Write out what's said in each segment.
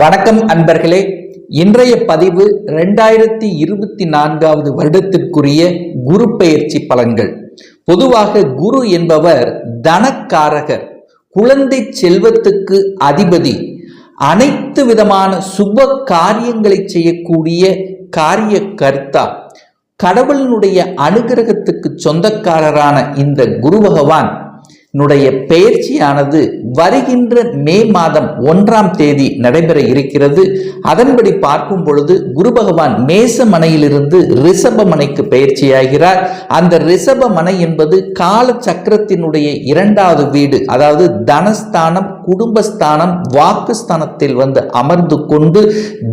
வணக்கம் அன்பர்களே. இன்றைய பதிவு ரெண்டாயிரத்தி இருபத்தி நான்காவது வருடத்திற்குரிய குரு பயிற்சி பலன்கள். பொதுவாக குரு என்பவர் தனக்காரகர் குழந்தை செல்வத்துக்கு அதிபதி அனைத்து விதமான சுப காரியங்களை செய்யக்கூடிய காரிய கர்த்தா கடவுளினுடைய அனுகிரகத்துக்கு சொந்தக்காரரான இந்த குரு பகவான். னுடைய பயிற்சியானது வருகின்ற மே மாதம் ஒன்றாம் தேதி நடைபெற இருக்கிறது. அதன்படி பார்க்கும் பொழுது குரு பகவான் மேசமனையிலிருந்து மனையிலிருந்து பயிற்சியாகிறார் அந்த ரிஷபமனை என்பது கால சக்கரத்தினுடைய இரண்டாவது வீடு அதாவது தனஸ்தானம் குடும்பஸ்தானம் வாக்குஸ்தானத்தில் வந்து அமர்ந்து கொண்டு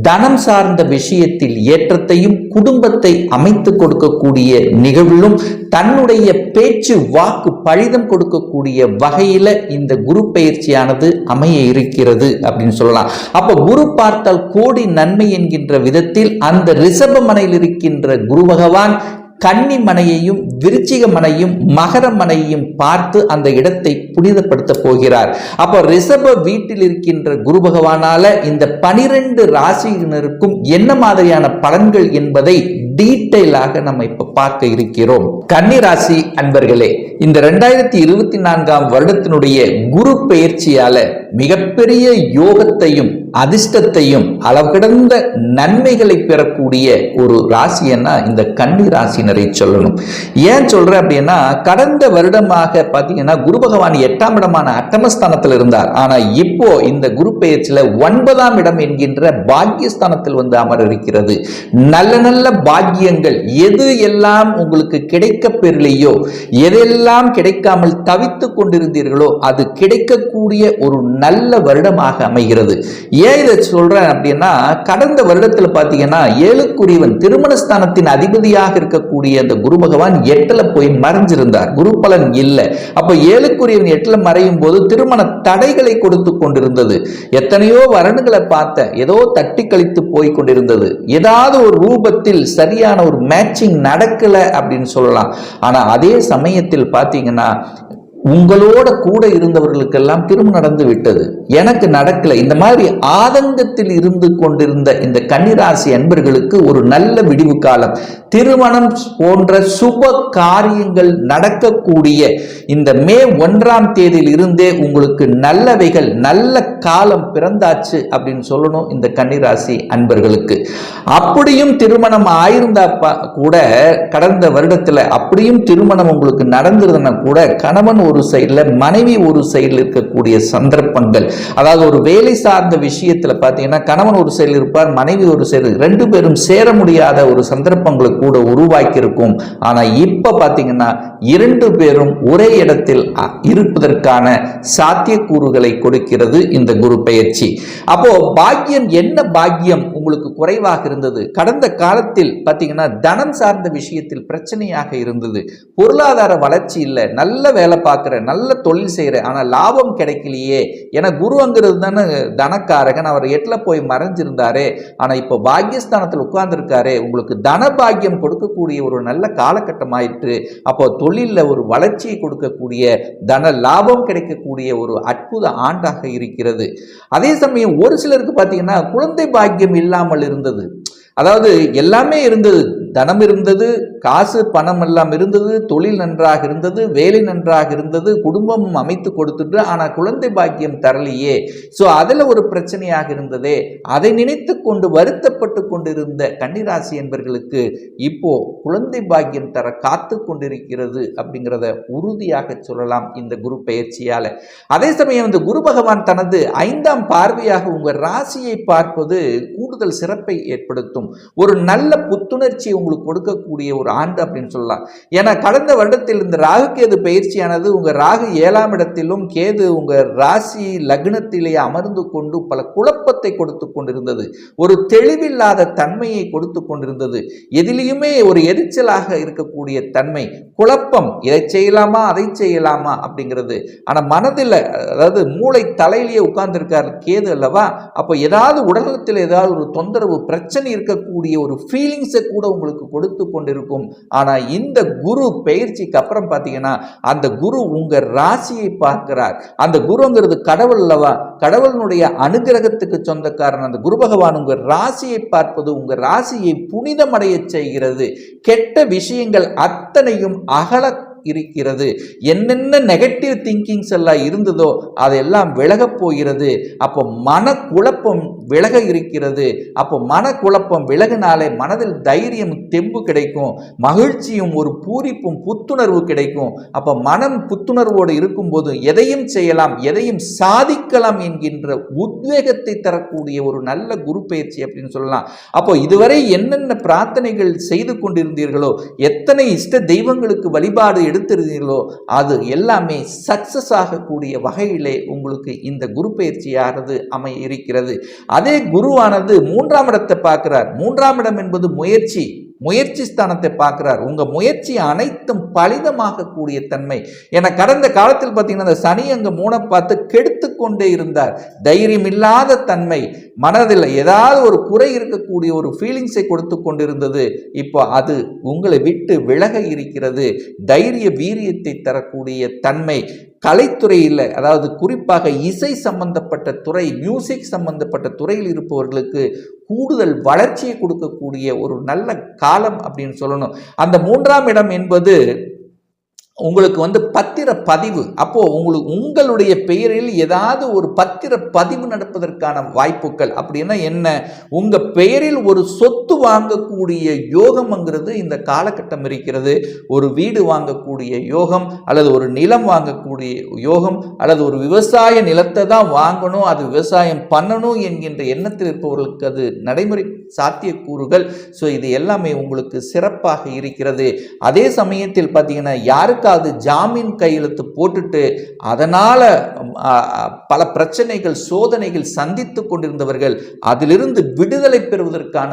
தனம் சார்ந்த விஷயத்தில் ஏற்றத்தையும் குடும்பத்தை அமைத்து கொடுக்கக்கூடிய நிகழ்விலும் தன்னுடைய பேச்சு வாக்கு பழிதம் கொடுக்கக்கூடிய வகையில இந்த குரு பயிற்சியானது அமைய இருக்கிறது அப்படின்னு சொல்லலாம். அப்ப குரு பார்த்தால் கோடி நன்மை என்கின்ற விதத்தில் அந்த ரிஷப மனையில் இருக்கின்ற குரு பகவான் கன்னி மனையையும் விருச்சிக மனையும் மகர மனையையும் பார்த்து அந்த இடத்தை புனிதப்படுத்த போகிறார். அப்போ ரிஷப வீட்டில் இருக்கின்ற குரு பகவானால இந்த பனிரெண்டு ராசியினருக்கும் என்ன மாதிரியான பலன்கள் என்பதை டீட்டெயிலாக நம்ம இப்ப பார்க்க இருக்கிறோம். கன்னி ராசி அன்பர்களே இந்த ரெண்டாயிரத்தி இருபத்தி நான்காம் வருடத்தினுடைய குரு பெயர்ச்சியால மிகப்பெரிய யோகத்தையும் அதிர்ஷ்டத்தையும் அளவிடந்த நன்மைகளை பெறக்கூடிய ஒரு ராசின்னா இந்த கன்னி ராசினரை சொல்லணும். ஏன் சொல்றேன் அப்படின்னா கடந்த வருடமாக பார்த்தீங்கன்னா குரு பகவான் எட்டாம் இடமான அட்டமஸ்தானத்தில் இருந்தார். ஆனா இப்போ இந்த குரு பெயர்ச்சியில ஒன்பதாம் இடம் என்கின்ற பாக்கியஸ்தானத்தில் வந்து அமர இருக்கிறது நல்ல நல்ல பாக்கியங்கள் எது எல்லாம் உங்களுக்கு கிடைக்க பெறலையோ எதெல்லாம் கிடைக்காமல் தவித்து கொண்டிருந்தீர்களோ அது கிடைக்கக்கூடிய ஒரு நல்ல வருடமாக அமைகிறது. ஏன் இதை சொல்றேன் அப்படின்னா கடந்த வருடத்தில் பார்த்தீங்கன்னா ஏழுக்குரியவன் திருமணஸ்தானத்தின் அதிபதியாக இருக்கக்கூடிய அந்த குரு பகவான் எட்டில் போய் மறைஞ்சிருந்தார். குரு பலன் இல்லை. அப்போ ஏழுக்குரியவன் எட்டில் மறையும் போது திருமண தடைகளை கொடுத்து கொண்டிருந்தது. எத்தனையோ வரணுகளை பார்த்த ஏதோ தட்டி கழித்து போய் கொண்டிருந்தது. ஏதாவது ஒரு ரூபத்தில் சரியான ஒரு மேட்சிங் நடக்கல அப்படின்னு சொல்லலாம். ஆனா அதே சமயத்தில் பார்த்தீங்கன்னா உங்களோட கூட இருந்தவர்களுக்கெல்லாம் திரும்ப நடந்து விட்டது. எனக்கு நடக்கல. இந்த மாதிரி ஆதங்கத்தில் இருந்து கொண்டிருந்த இந்த கன்னிராசி அன்பர்களுக்கு ஒரு நல்ல விடிவு காலம். திருமணம் போன்ற சுப காரியங்கள் நடக்கக்கூடிய இந்த மே ஒன்றாம் தேதியில் இருந்தே உங்களுக்கு நல்லவைகள் நல்ல காலம் பிறந்தாச்சு அப்படின்னு சொல்லணும் இந்த கன்னிராசி அன்பர்களுக்கு. அப்படியும் திருமணம் ஆயிருந்தா கூட கடந்த வருடத்துல அப்படியும் திருமணம் உங்களுக்கு நடந்திருந்தனா கூட கணவன் ஒரு சைடில் மனைவி ஒரு சைடில் இருக்கக்கூடிய சந்தர்ப்பங்கள். அதாவது ஒரு வேலை சார்ந்த விஷயத்தில் பார்த்தீங்கன்னா கணவன் ஒரு சைடில் இருப்பார் மனைவி ஒரு சைடு. ரெண்டு பேரும் சேர முடியாத ஒரு சந்தர்ப்பங்களை கூட உருவாக்கியிருக்கும். ஆனால் இப்போ பார்த்தீங்கன்னா இரண்டு பேரும் ஒரே இடத்தில் இருப்பதற்கான சாத்தியக்கூறுகளை கொடுக்கிறது இந்த குரு பயிற்சி. அப்போ பாக்கியம் என்ன பாக்கியம் உங்களுக்கு குறைவாக இருந்தது? கடந்த காலத்தில் பார்த்தீங்கன்னா தனம் சார்ந்த விஷயத்தில் பிரச்சனையாக இருந்தது. பொருளாதார வளர்ச்சி இல்லை. நல்ல வேலை பார்க்குற நல்ல தொழில் செய்கிறேன் ஆனால் லாபம் கிடைக்கலையே ஏன்னா குருங்கிறது தானே தனக்காரகன். அவர் எட்டில் போய் மறைஞ்சிருந்தாரே. ஆனால் இப்போ பாக்கியஸ்தானத்தில் உட்கார்ந்துருக்காரு. உங்களுக்கு தன பாக்கியம் கொடுக்கக்கூடிய ஒரு நல்ல காலகட்டம் ஆயிற்று அப்போ தொழிலில் ஒரு வளர்ச்சியை கொடுக்கக்கூடிய தன லாபம் கிடைக்கக்கூடிய ஒரு அற்புத ஆண்டாக இருக்கிறது. அதே சமயம் ஒரு சிலருக்கு பார்த்தீங்கன்னா குழந்தை பாக்கியம் இல்லாமல் இருந்தது. அதாவது எல்லாமே இருந்தது. தனம் இருந்தது காசு பணம் எல்லாம் இருந்தது தொழில் நன்றாக இருந்தது வேலை நன்றாக இருந்தது குடும்பம் அமைத்து கொடுத்துட்டு ஆனால் குழந்தை பாக்கியம் தரலையே. ஸோ அதில் ஒரு பிரச்சனையாக இருந்ததே. அதை நினைத்து கொண்டு வருத்தப்பட்டு கொண்டிருந்த கன்னிராசி என்பர்களுக்கு இப்போ குழந்தை பாக்கியம் தர காத்து கொண்டிருக்கிறது அப்படிங்கிறத உறுதியாக சொல்லலாம் இந்த குரு பயிற்சியால் அதே சமயம் இந்த குரு பகவான் தனது ஐந்தாம் பார்வையாக உங்கள் ராசியை பார்ப்பது கூடுதல் சிறப்பை ஏற்படுத்தும். ஒரு நல்ல புத்துணர்ச்சி உங்களுக்கு கொடுக்கக்கூடிய ஒரு ஆண்டு அப்படின்னு சொல்லலாம். ஏன்னா கடந்த வருடத்தில் இந்த ராகு கேது பயிற்சியானது உங்கள் ராகு ஏழாம் இடத்திலும் கேது உங்கள் ராசி லக்னத்திலே அமர்ந்து கொண்டு பல குழப்பத்தை கொடுத்து கொண்டிருந்தது. ஒரு தெளிவில்லாத தன்மையை கொடுத்து கொண்டிருந்தது. எதிலையுமே ஒரு எரிச்சலாக இருக்கக்கூடிய தன்மை. குழப்பம் இதை செய்யலாமா அதை செய்யலாமா அப்படிங்கிறது. ஆனால் மனதில் அதாவது மூளை தலையிலேயே உட்கார்ந்துருக்கார் கேது அல்லவா? அப்போ ஏதாவது உடலத்தில் ஏதாவது ஒரு தொந்தரவு பிரச்சனை இருக்கக்கூடிய ஒரு ஃபீலிங்ஸை கூட உங்களுக்கு உங்களுக்கு கொடுத்து கொண்டிருக்கும். ஆனா இந்த குரு பயிற்சிக்கு அப்புறம் பார்த்தீங்கன்னா அந்த குரு உங்க ராசியை பார்க்கிறார். அந்த குருங்கிறது கடவுள் அல்லவா? கடவுளினுடைய அனுகிரகத்துக்கு சொந்தக்காரன். அந்த குரு பகவான் உங்க ராசியை பார்ப்பது உங்க ராசியை புனிதமடைய செய்கிறது. கெட்ட விஷயங்கள் அத்தனையும் அகல இருக்கிறது. என்னென்ன நெகட்டிவ் திங்கிங்ஸ் எல்லாம் இருந்ததோ அதெல்லாம் விலகப் போகிறது. அப்போ மனக்குழப்பம் விலக இருக்கிறது. அப்போ மனக்குழப்பம் விலகினாலே மனதில் தைரியம் தெம்பு கிடைக்கும். மகிழ்ச்சியும் ஒரு பூரிப்பும் புத்துணர்வு கிடைக்கும். அப்போ மனம் புத்துணர்வோடு இருக்கும்போது எதையும் செய்யலாம் எதையும் சாதிக்கலாம் என்கின்ற உத்வேகத்தை தரக்கூடிய ஒரு நல்ல குரு பயிற்சி அப்படின்னு சொல்லலாம். அப்போ இதுவரை என்னென்ன பிரார்த்தனைகள் செய்து கொண்டிருந்தீர்களோ எத்தனை இஷ்ட தெய்வங்களுக்கு வழிபாடு எடுத்திருந்தீர்களோ அது எல்லாமே சக்சஸ் ஆகக்கூடிய வகையிலே உங்களுக்கு இந்த குரு பயிற்சியானது அமைய இருக்கிறது. அதே குருவானது மூன்றாம் இடத்தை பார்க்கிறார். மூன்றாம் இடம் என்பது முயற்சி. முயற்சி ஸ்தானத்தை பார்க்கிறார். உங்க முயற்சி அனைத்தும் பலிதமாகக்கூடிய தன்மை. என கடந்த காலத்தில் பார்த்தீங்கன்னா அந்த சனி அங்க மூணை பார்த்து கெடுத்து கொண்டே இருந்தார். தைரியம் இல்லாத தன்மை. மனதில் ஏதாவது ஒரு குறை இருக்கக்கூடிய ஒரு ஃபீலிங்ஸை கொடுத்து கொண்டிருந்தது. இப்போ அது உங்களை விட்டு விலக இருக்கிறது. தைரிய வீரியத்தை தரக்கூடிய தன்மை. கலைத்துறையில் அதாவது குறிப்பாக இசை சம்பந்தப்பட்ட துறை மியூசிக் சம்பந்தப்பட்ட துறையில் இருப்பவர்களுக்கு கூடுதல் வளர்ச்சியை கொடுக்கக்கூடிய ஒரு நல்ல காலம் அப்படின்னு சொல்லணும். அந்த மூன்றாம் இடம் என்பது உங்களுக்கு வந்து பத்திர பதிவு அப்போ உங்களுக்கு உங்களுடைய பெயரில் ஏதாவது ஒரு பத்திர பதிவு நடப்பதற்கான வாய்ப்புகள் அப்படின்னா என்ன? உங்க பெயரில் ஒரு சொத்து வாங்கக்கூடிய யோகம்ங்கிறது இந்த காலகட்டம் இருக்கிறது. ஒரு வீடு வாங்கக்கூடிய யோகம் அல்லது ஒரு நிலம் வாங்கக்கூடிய யோகம் அல்லது ஒரு விவசாய நிலத்தை தான் வாங்கணும் அது விவசாயம் பண்ணணும் என்கின்ற எண்ணத்தில் இருப்பவர்களுக்கு அது நடைமுறை சாத்தியக்கூறுகள். ஸோ இது எல்லாமே உங்களுக்கு சிறப்பாக இருக்கிறது. அதே சமயத்தில் பார்த்தீங்கன்னா யாருக்கு யாருக்காவது ஜாமீன் கையெழுத்து போட்டுட்டு அதனால் பல பிரச்சனைகள் சோதனைகள் சந்தித்து கொண்டிருந்தவர்கள் அதிலிருந்து விடுதலை பெறுவதற்கான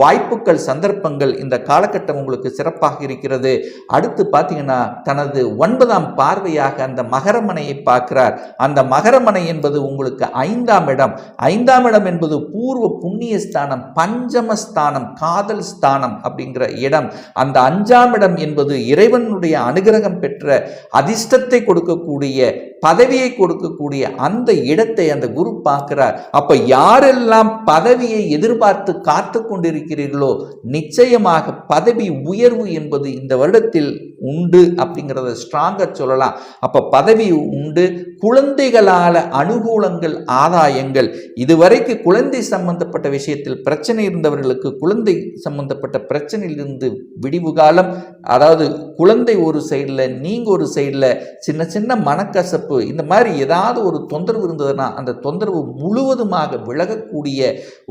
வாய்ப்புகள் சந்தர்ப்பங்கள் இந்த காலகட்டம் உங்களுக்கு சிறப்பாக இருக்கிறது. அடுத்து பார்த்தீங்கன்னா தனது ஒன்பதாம் பார்வையாக அந்த மகரமனையை பார்க்கிறார். அந்த மகரமனை என்பது உங்களுக்கு ஐந்தாம் இடம். ஐந்தாம் இடம் என்பது பூர்வ புண்ணிய ஸ்தானம் பஞ்சம ஸ்தானம் காதல் ஸ்தானம் அப்படிங்கிற இடம். அந்த அஞ்சாம் இடம் என்பது இறைவனுடைய அனுகிரகம் பெற்ற அதிர்ஷ்டத்தை கொடுக்கக்கூடிய பதவியை கொடுக்கக்கூடிய அந்த இடத்தை அந்த குரு பார்க்கிறார். அப்ப யாரெல்லாம் பதவியை எதிர்பார்த்து காத்து கொண்டிருக்கிறீர்களோ நிச்சயமாக பதவி உயர்வு என்பது இந்த வருடத்தில் உண்டு அப்படிங்கிறத ஸ்ட்ராங்காக சொல்லலாம். அப்போ பதவி உண்டு குழந்தைகளால் அனுகூலங்கள் ஆதாயங்கள். இதுவரைக்கு குழந்தை சம்பந்தப்பட்ட விஷயத்தில் பிரச்சனை இருந்தவர்களுக்கு குழந்தை சம்பந்தப்பட்ட பிரச்சனையிலிருந்து விடிவு காலம் அதாவது குழந்தை ஒரு சைடில் நீங்கள் ஒரு சைடில் சின்ன சின்ன மனக்கசப்பு இந்த மாதிரி ஏதாவது ஒரு தொந்தரவு இருந்ததுன்னா அந்த தொந்தரவு முழுவதுமாக விலகக்கூடிய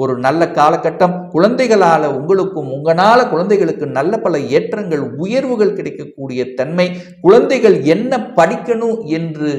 ஒரு நல்ல காலகட்டம். குழந்தைகளால் உங்களுக்கும் உங்களால் குழந்தைகளுக்கு நல்ல பல ஏற்றங்கள் உயர்வுகள் கிடைக்கக்கூடிய தன்மை. குழந்தைகள் என்ன படிக்கணும் என்று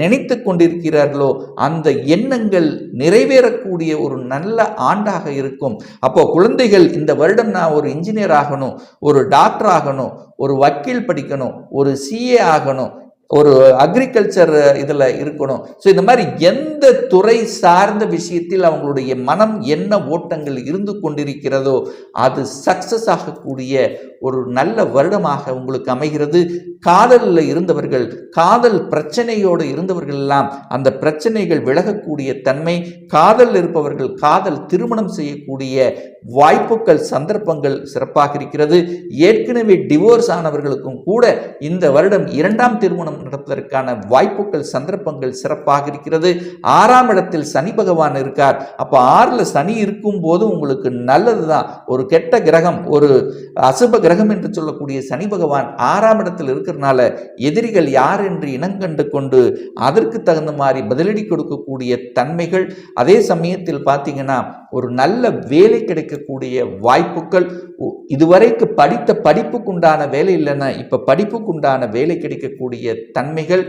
நினைத்து கொண்டிருக்கிறார்களோ அந்த எண்ணங்கள் நிறைவேறக்கூடிய ஒரு நல்ல ஆண்டாக இருக்கும். அப்போ குழந்தைகள் இந்த வருடம் நான் ஒரு இன்ஜினியர் ஆகணும் ஒரு டாக்டர் ஆகணும் ஒரு வக்கீல் படிக்கணும் ஒரு சிஏ ஆகணும் ஒரு அக்ரிகல்ச்சர் இதில் இருக்கணும். ஸோ இந்த மாதிரி எந்த துறை சார்ந்த விஷயத்தில் அவங்களுடைய மனம் என்ன ஓட்டங்கள் இருந்து கொண்டிருக்கிறதோ அது சக்சஸ் ஆகக்கூடிய ஒரு நல்ல வருடமாக உங்களுக்கு அமைகிறது. காதலில் இருந்தவர்கள் காதல் பிரச்சனையோடு இருந்தவர்கள் எல்லாம் அந்த பிரச்சனைகள் விலகக்கூடிய தன்மை காதல் இருப்பவர்கள் காதல் திருமணம் செய்யக்கூடிய வாய்ப்புகள் சந்தர்ப்பங்கள் சிறப்பாக இருக்கிறது. ஏற்கனவே டிவோர்ஸ் ஆனவர்களுக்கும் கூட இந்த வருடம் இரண்டாம் திருமணம் நடப்பதற்கான வாய்ப்புகள் சந்தர்ப்பங்கள் சிறப்பாக இருக்கிறது. ஆறாம் இடத்தில் சனி பகவான் இருக்கார். அப்போ ஆறில் சனி இருக்கும் போது உங்களுக்கு நல்லது தான் ஒரு கெட்ட கிரகம் ஒரு அசுப கிரகம் என்று சொல்லக்கூடிய சனி பகவான் ஆறாம் இடத்தில் இருக்கிறனால எதிரிகள் யார் என்று இனங்கண்டு கொண்டு அதற்கு தகுந்த மாதிரி பதிலடி கொடுக்கக்கூடிய தன்மைகள். அதே சமயத்தில் பார்த்தீங்கன்னா ஒரு நல்ல வேலை கிடைக்கக்கூடிய வாய்ப்புகள். இதுவரைக்கு படித்த படிப்புக்குண்டான வேலை இல்லைன்னா இப்போ படிப்புக்குண்டான வேலை கிடைக்கக்கூடிய தன்மைகள்.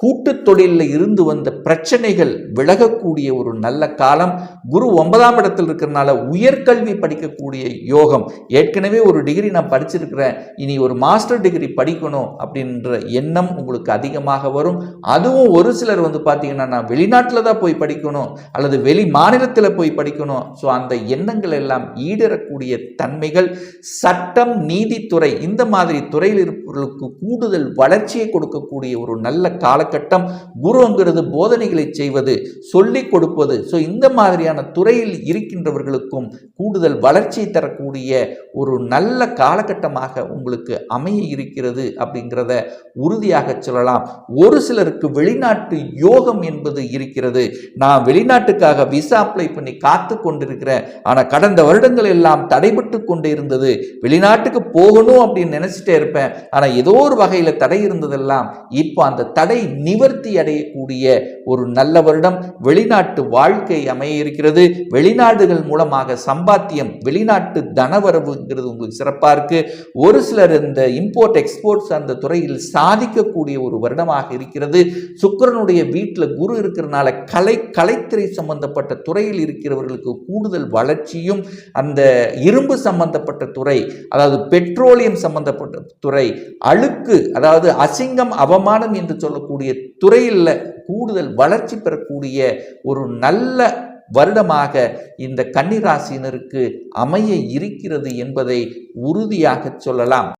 கூட்டுத் தொழிலில் இருந்து வந்த பிரச்சனைகள் விலகக்கூடிய ஒரு நல்ல காலம். குரு ஒன்பதாம் இடத்தில் இருக்கிறனால உயர்கல்வி படிக்கக்கூடிய யோகம். ஏற்கனவே ஒரு டிகிரி நான் படிச்சிருக்கிறேன். இனி ஒரு மாஸ்டர் டிகிரி படிக்கணும் அப்படின்ற எண்ணம் உங்களுக்கு அதிகமாக வரும். அதுவும் ஒரு சிலர் வந்து பார்த்தீங்கன்னா நான் வெளிநாட்டில் தான் போய் படிக்கணும் அல்லது வெளி மாநிலத்தில் போய் படிக்கணும். ஸோ அந்த எண்ணங்கள் எல்லாம் ஈடறக்கூடிய தன்மைகள். சட்டம் நீதித்துறை இந்த மாதிரி துறையில் இருப்பவர்களுக்கு கூடுதல் வளர்ச்சியை கொடுக்கக்கூடிய ஒரு நல்ல காலகட்டம் குருங்கிறது போதனைகளை செய்வது சொல்லிக் கொடுப்பது. ஸோ இந்த மாதிரியான துறையில் இருக்கின்றவர்களுக்கும் கூடுதல் வளர்ச்சி தரக்கூடிய ஒரு நல்ல காலகட்டமாக உங்களுக்கு அமைய இருக்கிறது அப்படிங்கிறத உறுதியாக சொல்லலாம். ஒரு சிலருக்கு வெளிநாட்டு யோகம் என்பது இருக்கிறது. நான் வெளிநாட்டுக்காக விசா அப்ளை பண்ணி காத்து கொண்டிருக்கிறேன் ஆனால் கடந்த வருடங்கள் எல்லாம் தடைபட்டு கொண்டு இருந்தது. வெளிநாட்டுக்கு போகணும் அப்படின்னு நினைச்சிட்டே இருப்பேன். ஆனால் ஏதோ ஒரு வகையில் தடை இருந்ததெல்லாம் இப்போ அந்த தடை நிவர்த்தி அடையக்கூடிய ஒரு நல்ல வருடம். வெளிநாட்டு வாழ்க்கை அமைய இருக்கிறது வெளிநாடுகள் மூலமாக சம்பாத்தியம் வெளிநாட்டு தனவரவுங்கிறது உங்களுக்கு சிறப்பாக இருக்கு. ஒரு சிலர் இந்த இம்போர்ட் எக்ஸ்போர்ட்ஸ் அந்த துறையில் சாதிக்கக்கூடிய ஒரு வருடமாக இருக்கிறது. சுக்கிரனுடைய வீட்டில் குரு இருக்கிறனால கலை கலைத்துறை சம்பந்தப்பட்ட துறையில் இருக்கிறவர்களுக்கு கூடுதல் வளர்ச்சியும் அந்த இரும்பு சம்பந்தப்பட்ட துறை அதாவது பெட்ரோலியம் சம்பந்தப்பட்ட துறை அழுக்கு அதாவது அசிங்கம் அவமானம் என்று சொல்லக்கூடிய துறையில் கூடுதல் வளர்ச்சி பெறக்கூடிய ஒரு நல்ல வருடமாக இந்த கன்னிராசினருக்கு அமைய இருக்கிறது என்பதை உறுதியாக சொல்லலாம்.